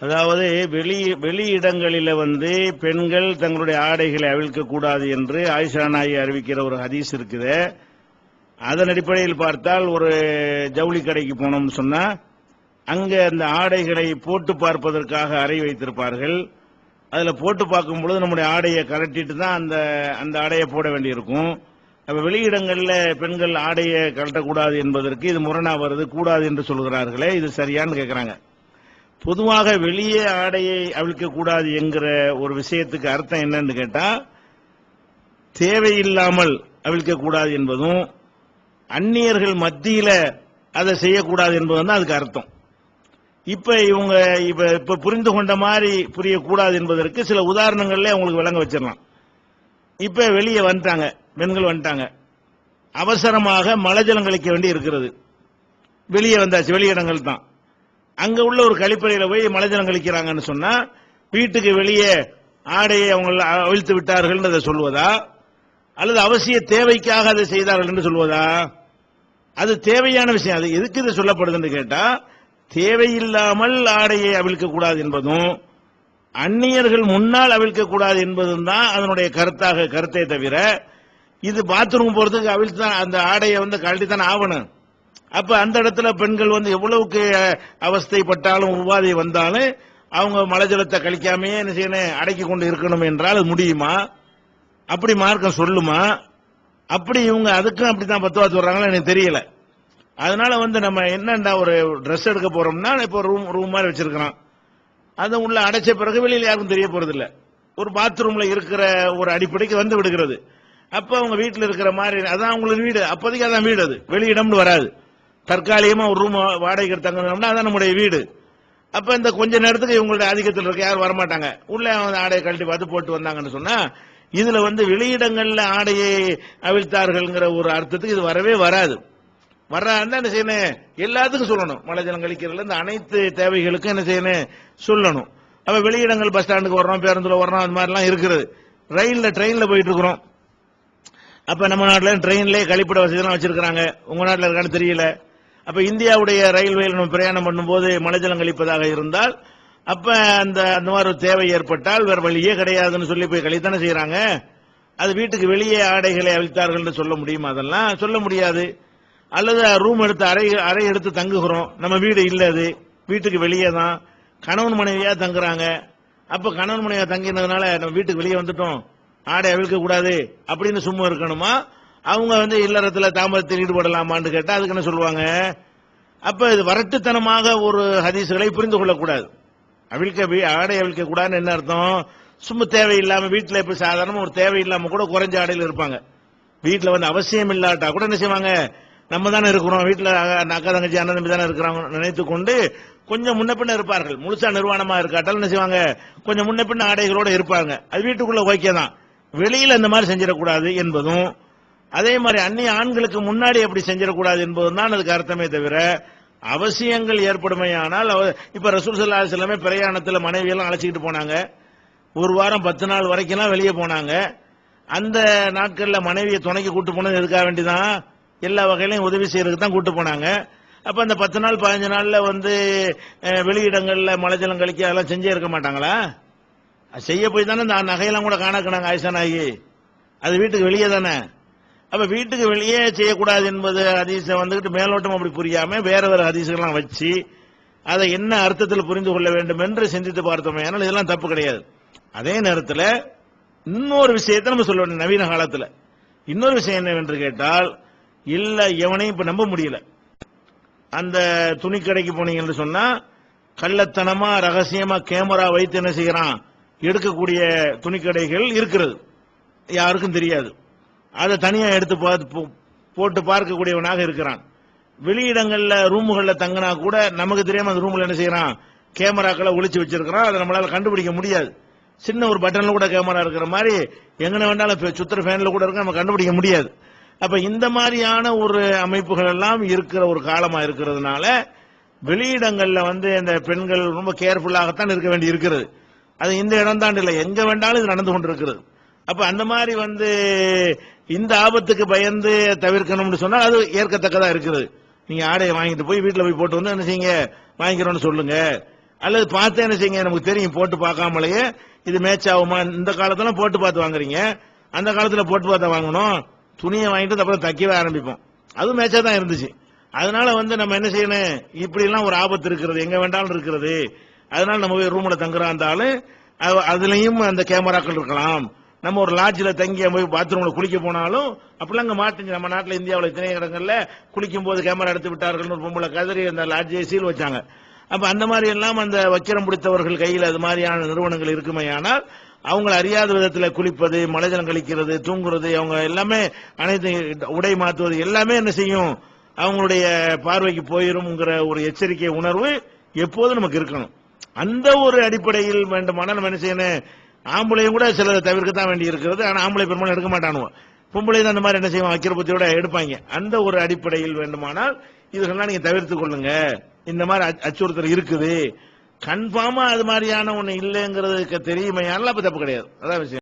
அதாவது வெளி வெளியிடங்களில வந்து பெண்கள் தங்களுடைய ஆடைகளை அவிழ்க்க கூடாது என்று ஆயிஷா நாயி அறிவிக்கிற ஒரு ஹதீஸ் இருக்குது. அதன் அடிப்படையில் பார்த்தால் ஒரு ஜவுளி கடைக்கு போனோம்னு சொன்னா அங்க அந்த ஆடைகளை போட்டு பார்ப்பதற்காக அறை வைத்திருப்பார்கள். அதுல போட்டு பார்க்கும் பொழுது நம்முடைய ஆடையை கலட்டிட்டு தான் அந்த அந்த ஆடையை போட வேண்டியிருக்கும். அப்ப வெளியிடங்கள்ல பெண்கள் ஆடையை கலட்டக்கூடாது என்பதற்கு இது முரணா வருது கூடாது என்று சொல்கிறார்களே இது சரியான்னு கேட்கிறாங்க பொதுவாக வெளியே ஆடையை அவிழ்க்க கூடாது என்கிற ஒரு விஷயத்துக்கு அர்த்தம் என்னன்னு கேட்டா தேவையில்லாமல் அவிழ்க்க கூடாது என்பதும் அந்நியர்கள் மத்தியில அதை செய்யக்கூடாது என்பதும் தான் அதுக்கு அர்த்தம். இப்ப இவங்க இப்ப இப்ப புரிந்து கொண்ட மாதிரி புரியக்கூடாது என்பதற்கு சில உதாரணங்கள்ல உங்களுக்கு விளங்க வச்சிடலாம். இப்ப வெளியே வந்துட்டாங்க பெண்கள் வந்துட்டாங்க. அவசரமாக மலஜலம் கழிக்க வேண்டி இருக்கிறது. வெளியே வந்தாச்சு வெளியிடங்கள் தான். அங்க உள்ள ஒரு கழிப்பறையில போய் மலைஜலம் கழிக்கிறாங்கன்னு சொன்னா வீட்டுக்கு வெளியே ஆடையை அவங்க அவிழ்த்து விட்டார்கள் அதை சொல்வதா அல்லது அவசிய தேவைக்காக அதை செய்தார்கள் என்று சொல்வதா அது தேவையான விஷயம். அது எதுக்கு இது சொல்லப்படுதுன்னு கேட்டா தேவையில்லாமல் ஆடையை அவிழ்க்க கூடாது என்பதும் அந்நியர்கள் முன்னால் அவிழ்க்க கூடாது என்பதும் தான் அதனுடைய கருத்தாக கருத்தை தவிர இது பாத்ரூம் போறதுக்கு அவிழ்த்து தான் அந்த ஆடையை வந்து கழட்டி தான் ஆகணும். அப்ப அந்த இடத்துல பெண்கள் வந்து எவ்வளவுக்கு அவஸ்தைப்பட்டாலும் உபாதை வந்தாலும் அவங்க மலஜலத்தை கழிக்காமையே என்ன செய்யணும் அடக்கி கொண்டு இருக்கணும் என்றால் அது முடியுமா? அப்படி மார்க்கம் சொல்லுமா? அப்படி இவங்க அதுக்கும் அப்படித்தான் பத்துவா சொல்றாங்களா எனக்கு தெரியல. அதனால வந்து நம்ம என்னண்டா ஒரு ட்ரெஸ் எடுக்க போறோம்னா இப்போ ரூம் ரூம் மாதிரி வச்சிருக்கிறோம் அது உள்ள அடைச்ச பிறகு வெளியில் யாருக்கும் தெரிய போறதில்ல. ஒரு பாத்ரூம்ல இருக்கிற ஒரு அடிப்படைக்கு வந்து விடுகிறது. அப்ப அவங்க வீட்டில் இருக்கிற மாதிரி அதான் அவங்களுக்கு வீடு. அப்போதைக்கு அதான் வீடு அது. வெளியிடம்னு வராது. தற்காலிகமா ஒரு ரூம் வாடகைக்கு தங்கணும்னா அதான் நம்முடைய வீடு. அப்ப இந்த கொஞ்ச நேரத்துக்கு இவங்களுடைய ஆதிக்கத்தில் இருக்க யாரும் வரமாட்டாங்க. உள்ள அவங்க ஆடையை கழட்டி வந்து போட்டு வந்தாங்கன்னு சொன்னா இதுல வந்து வெளியிடங்கள்ல ஆடையை அவிழ்த்தார்கள்ங்கிற ஒரு அர்த்தத்துக்கு இது வரவே வராது. வர்றாருன்னா என்ன செய்யணும்? எல்லாத்துக்கும் சொல்லணும். மழை ஜலம் கழிக்கிறதுல இந்த அனைத்து தேவைகளுக்கும் என்ன செய்யணும்? சொல்லணும். அப்ப வெளியிடங்கள் பஸ் ஸ்டாண்டுக்கு வர்றோம் பேருந்துல வர்றோம் அது மாதிரிலாம் இருக்கிறது. ரயில்ல ட்ரெயின்ல போயிட்டு இருக்கிறோம். அப்ப நம்ம நாட்டில் ட்ரெயின்லேயே கழிப்பிட வசதிலாம் வச்சிருக்காங்க உங்க நாட்டில் இருக்கான்னு தெரியல. அப்ப இந்தியாவுடைய ரயில்வேல நம்ம பிரயாணம் பண்ணும்போது மலைஜலம் கழிப்பதாக இருந்தால் அப்ப அந்த அந்த மாதிரி ஒரு தேவை ஏற்பட்டால் வேற வழியே கிடையாதுன்னு சொல்லி போய் கழித்தானே செய்யறாங்க அது வீட்டுக்கு வெளியே ஆடைகளை அழித்தார்கள் சொல்ல முடியுமா அதெல்லாம்? சொல்ல முடியாது. அல்லது ரூம் எடுத்து அறை அறை எடுத்து தங்குகிறோம். நம்ம வீடு இல்லை அது. வீட்டுக்கு வெளியே தான். கணவன் மனைவியா தங்குறாங்க. அப்ப கணவன் மனைவியா தங்கினதுனால நம்ம வீட்டுக்கு வெளியே வந்துட்டோம். ஆடை அவிழ்க்க கூடாது அப்படின்னு சும்மா இருக்கணுமா? அவங்க வந்து இல்லறத்துல தாமதத்தில் ஈடுபடலாமான்னு கேட்டா அதுக்கு என்ன சொல்லுவாங்க? அப்ப இது வரட்டுத்தனமாக ஒரு ஹதீசுகளை புரிந்து கொள்ளக்கூடாது. அவிழ்க்க ஆடை அவிழ்க்க கூடாதுன்னு என்ன அர்த்தம்? சும்மா தேவையில்லாம வீட்டுல இப்ப சாதாரணமாக ஒரு தேவையில்லாம கூட குறைஞ்ச ஆடையில் இருப்பாங்க. வீட்டுல வந்து அவசியம் இல்லாட்டா கூட என்ன செய்வாங்க? நம்ம தானே இருக்கிறோம். வீட்டுல அக்கா தங்கச்சி அண்ணன் தம்பி தானே இருக்கிறாங்க நினைத்து கொண்டு கொஞ்சம் முன்ன பின்ன இருப்பார்கள். முழுசா நிர்வாணமா இருக்காட்டால் என்ன செய்வாங்க? கொஞ்சம் முன்ன பின்ன ஆடைகளோட இருப்பாங்க. அது வீட்டுக்குள்ள ஓகே தான் வெளியில இந்த மாதிரி செஞ்சிடக்கூடாது என்பதும் அதே மாதிரி அந்நிய ஆண்களுக்கு முன்னாடி அப்படி செஞ்சிடக்கூடாது என்பதுதான் அதுக்கு அர்த்தமே தவிர அவசியங்கள் ஏற்படுமையானால் இப்ப ரசூல் சல்லா செல்லமே பிரயாணத்தில் மனைவியெல்லாம் அழைச்சிக்கிட்டு போனாங்க. ஒரு வாரம் பத்து நாள் வரைக்கும்லாம் வெளியே போனாங்க. அந்த நாட்களில் மனைவியை துணைக்கு கூட்டு போனது எதுக்காக வேண்டிதான்? எல்லா வகையிலையும் உதவி செய்யறதுக்கு தான் கூட்டு போனாங்க. அப்ப அந்த பத்து நாள் பதினஞ்சு நாள்ல வந்து வெளியிடங்கள்ல மலைஜலம் கழிக்க அதெல்லாம் செஞ்சே இருக்க மாட்டாங்களா? செய்ய போய் தானே இந்த நகையெல்லாம் கூட காணக்கினாங்க ஆயிஷா நாயகி. அது வீட்டுக்கு வெளியே தானே? அப்ப வீட்டுக்கு வெளியே செய்யக்கூடாது என்பது ஹதீஸை வந்துகிட்டு மேலோட்டம் அப்படி புரியாம வேற வேற ஹதீஸ்கள்லாம் வச்சு அதை என்ன அர்த்தத்தில் புரிந்து கொள்ள வேண்டும் என்று சிந்தித்து பார்த்தோமே ஆனால் இதெல்லாம் தப்பு கிடையாது. அதே நேரத்தில் இன்னொரு விஷயத்தை நம்ம சொல்ல வேண்டும் நவீன காலத்தில். இன்னொரு விஷயம் என்னவென்று கேட்டால் இல்ல எவனையும் இப்ப நம்ப முடியல. அந்த துணி கடைக்கு போனீங்கன்னு சொன்னா கள்ளத்தனமா ரகசியமா கேமரா வைத்து என்ன செய்யறான்? எடுக்கக்கூடிய துணிக்கடைகள் இருக்கிறது. யாருக்கும் தெரியாது. அதை தனியா எடுத்து பார்த்து போட்டு பார்க்கக்கூடியவனாக இருக்கிறான். வெளியிடங்கள்ல ரூமுகளில் தங்கினா கூட நமக்கு தெரியாம அந்த ரூம்ல என்ன செய்யறான்? கேமராக்களை ஒளிச்சு வச்சிருக்கிறான். அதை நம்மளால கண்டுபிடிக்க முடியாது. சின்ன ஒரு பட்டன்ல கூட கேமரா இருக்கிற மாதிரி எங்கன வேண்டாலும் இப்ப சுத்துற ஃபேன்ல கூட இருக்க நம்ம கண்டுபிடிக்க முடியாது. அப்ப இந்த மாதிரியான ஒரு அமைப்புகள் எல்லாம் இருக்கிற ஒரு காலமா இருக்கிறதுனால வெளியிடங்கள்ல வந்து இந்த பெண்கள் ரொம்ப கேர்ஃபுல்லாகத்தான் இருக்க வேண்டி இருக்கிறது. அது இந்த இடம் தான் இல்லை. எங்க வேண்டாலும் இது நடந்து கொண்டிருக்கிறது. அப்ப அந்த மாதிரி வந்து இந்த ஆபத்துக்கு பயந்து தவிர்க்கணும்னு சொன்னா அது ஏற்கத்தக்கதா இருக்குது. நீங்க ஆடையை வாங்கிட்டு போய் வீட்டுல போய் போட்டு வந்து என்ன செய்யுங்க? வாங்கிக்கிறோம்னு சொல்லுங்க. அல்லது பார்த்து என்ன செய்யுங்க? நமக்கு தெரியும் போட்டு பார்க்காமலேயே இது மேட்ச் ஆகுமா? இந்த காலத்துல போட்டு பார்த்து வாங்குறீங்க. அந்த காலத்துல போட்டு பார்த்து வாங்கணும். துணியை வாங்கிட்டு அப்புறம் தைக்கவே ஆரம்பிப்போம். அதுவும் மேட்சா தான் இருந்துச்சு. அதனால வந்து நம்ம என்ன செய்யணும்? இப்படி எல்லாம் ஒரு ஆபத்து இருக்கிறது. எங்க வேண்டாலும் இருக்கிறது. அதனால நம்ம போய் ரூம்ல தங்குறோம் இருந்தாலும் அது- அதுலயும் அந்த கேமராக்கள் இருக்கலாம். நம்ம ஒரு லாட்ஜில் தங்கி போய் பாத்ரூம்ல குளிக்க போனாலும் அப்படிலாம் அங்கே மாட்டுச்சு நம்ம நாட்டில் இந்தியாவில் இத்தனை இடங்களில் குளிக்கும் போது கேமரா எடுத்து விட்டார்கள்னு ஒரு பொம்பளை கதறி அந்த லாட்ஜியை சீல் வச்சாங்க. அப்போ அந்த மாதிரி எல்லாம் அந்த வக்கிரம் பிடித்தவர்கள் கையில் அது மாதிரியான நிறுவனங்கள் இருக்குமே ஆனால் அவங்கள அறியாத விதத்தில் குளிப்பது மலைஜலம் கழிக்கிறது தூங்குறது அவங்க எல்லாமே அனைத்து உடை மாற்றுவது எல்லாமே என்ன செய்யும்? அவங்களுடைய பார்வைக்கு போயிரும்ங்கிற ஒரு எச்சரிக்கை உணர்வு எப்போதும் நமக்கு இருக்கணும். அந்த ஒரு அடிப்படையில் வேண்டுமானால் நம்ம என்ன செய்யணும்? ஆம்பளையும் கூட சில தவிர்க்கத்தான் வேண்டி இருக்கிறது ஆனா ஆம்பளை பெரும்பாலும் எடுக்க மாட்டானுவோம் பொம்பளை தான் அந்த மாதிரி என்ன செய்வோம் அக்கிரபத்தியோட எடுப்பாங்க. அந்த ஒரு அடிப்படையில் வேண்டுமானால் இதுகள்லாம் நீங்க தவிர்த்து கொள்ளுங்க. இந்த மாதிரி அச்சுறுத்தல் இருக்குது. கன்ஃபார்மா அது மாதிரியான ஒண்ணு இல்லைங்கிறதுக்கு தெரியுமையானால் அப்ப தப்பு கிடையாது. அதான் விஷயம்.